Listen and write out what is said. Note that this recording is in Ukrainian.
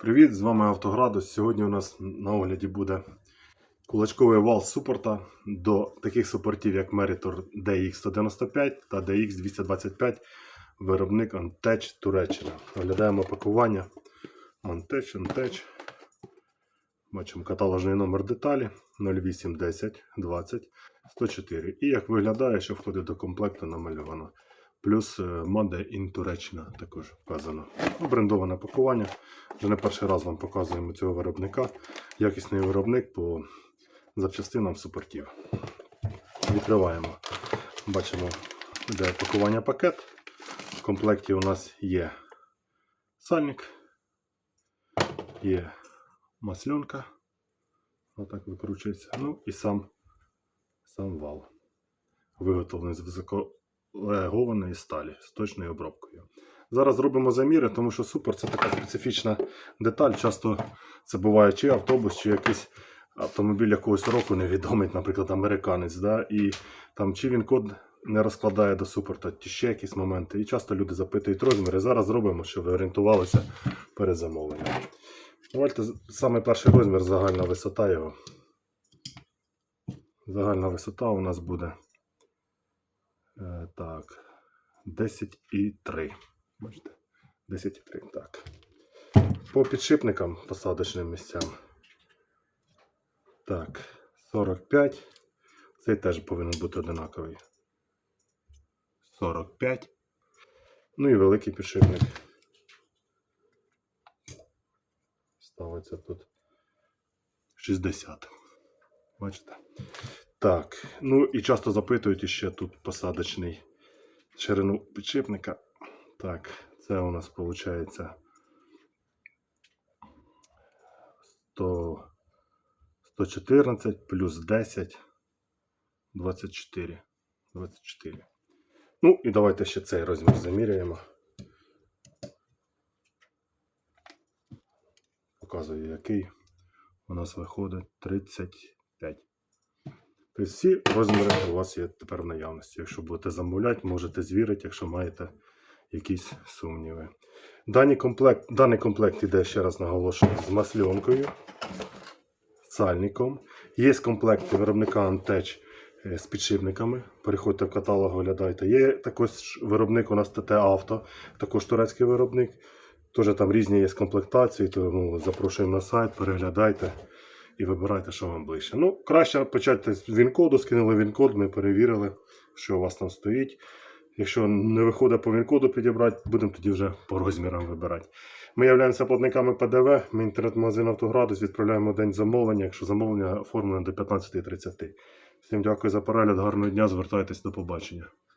Привіт, з вами Автоградус. Сьогодні у нас на огляді буде кулачковий вал супорта до таких супортів, як Meritor DX195 та DX225, виробник Antech Туреччина. Оглядаємо пакування Antech, Antech. Бачимо каталожний номер деталі 08 10 20 104. І як виглядає, що входить до комплекту намальовано. Плюс е, Made in Туреччина також вказано. Ну, Брендоване пакування. Вже не перший раз вам показуємо цього виробника. Якісний виробник по запчастинам супортів. Відкриваємо. Бачимо, де пакування пакет. В комплекті у нас є сальник, є масльонка. Отак викручується. Ну і сам, сам вал. Виготовлений з високолегованої сталі з точною обробкою. Зараз зробимо заміри, тому що супер це така специфічна деталь. Часто це буває чи автобус, чи якийсь автомобіль якогось року невідомий, наприклад, американець. Да? І там чи він код не розкладає до супорта, чи ще якісь моменти. І часто люди запитують розміри. Зараз зробимо, щоб ви орієнтувалися перед замовленням. Давайте саме перший розмір, загальна висота його. Загальна висота у нас буде так, 10,3. Бачите? 10,3. Так. По підшипникам посадочним місцям. Так, 45. Цей теж повинен бути одинаковий. 45. Ну і великий підшипник. Ставиться тут 60. Бачите? Так. Ну і часто запитують іще тут посадочний ширину підшипника. Так, це у нас виходить 100, 114 плюс 10, 24. 24. Ну і давайте ще цей розмір заміряємо. Показую, який у нас виходить 35. Тобто всі розміри у вас є тепер в наявності. Якщо будете замовляти, можете звірити, якщо маєте якісь сумніви. Даний комплект, даний комплект іде, ще раз наголошую, з масльонкою, сальником. Є комплекти виробника Antech е, з підшипниками. Переходьте в каталог, оглядайте. Є також виробник у нас ТТ Авто, також турецький виробник. Теж там різні є комплектації, тому запрошуємо на сайт, переглядайте і вибирайте, що вам ближче. Ну, краще почати з він-коду, скинули він-код, ми перевірили, що у вас там стоїть. Якщо не виходить по він-коду підібрати, будемо тоді вже по розмірам вибирати. Ми являємося платниками ПДВ, ми інтернет-магазин Автоградус, відправляємо день замовлення, якщо замовлення оформлене до 15.30. Всім дякую за перегляд, гарного дня, звертайтесь до побачення.